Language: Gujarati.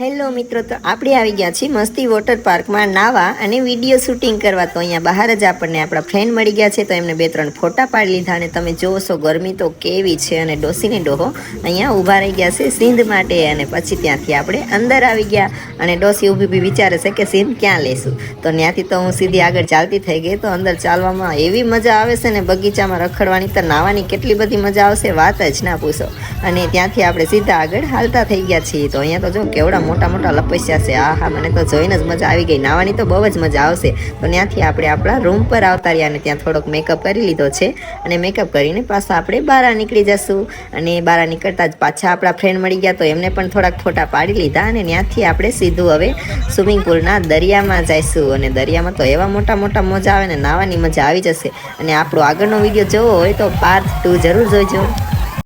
મિત્રો, તો આપણે આવી ગયા છીએ મસ્તી વોટર પાર્કમાં નાવા અને વીડિયો શૂટિંગ કરવા. તો અહીંયા બહાર જ આપણને આપણા ફ્રેન્ડ મળી ગયા છે, તો એમને બે ત્રણ ફોટા પાડી લીધા અને તમે જોશો ગરમી તો કેવી છે અને ડોસીને ડોહો અહીંયા ઊભા રહી ગયા છે સિંધ માટે અને પછી ત્યાંથી આપણે અંદર આવી ગયા અને ડોસી ઊભી બી વિચારે છે કે સિંધ ક્યાં લેશું. તો ત્યાંથી તો હું સીધી આગળ ચાલતી થઈ ગઈ, તો અંદર ચાલવામાં એવી મજા આવે છે ને બગીચામાં રખડવાની તો નાવાની કેટલી બધી મજા આવશે વાત જ ના પૂછો. અને ત્યાંથી આપણે સીધા આગળ હાલતા થઈ ગયા છીએ. તો અહીંયા તો જો કેવડા મોટા મોટા લપસ્યા છે. આ હા મને તો જોઈને જ મજા આવી ગઈ. નાવાની તો બહુ જ મજા આવશે. તો ત્યાંથી આપણે આપણા રૂમ પર આવતા રહ્યા અને ત્યાં થોડોક મેકઅપ કરી લીધો છે. અને મેકઅપ કરીને પાછા આપણે બહાર નીકળી જશું. અને બહાર નીકળતા જ પાછા આપણા ફ્રેન્ડ મળી ગયા તો એમને પણ થોડાક ફોટા પાડી લીધા અને ત્યાંથી આપણે સીધું હવે સ્વિમિંગ પુલના દરિયામાં જઈશું. અને દરિયામાં તો એવા મોટા મોટા મજા આવે ને નાવાની મજા આવી જશે. અને આપણો આગળનો વીડિયો જોવો હોય તો પાર્ટ ટુ જરૂર જોઈજો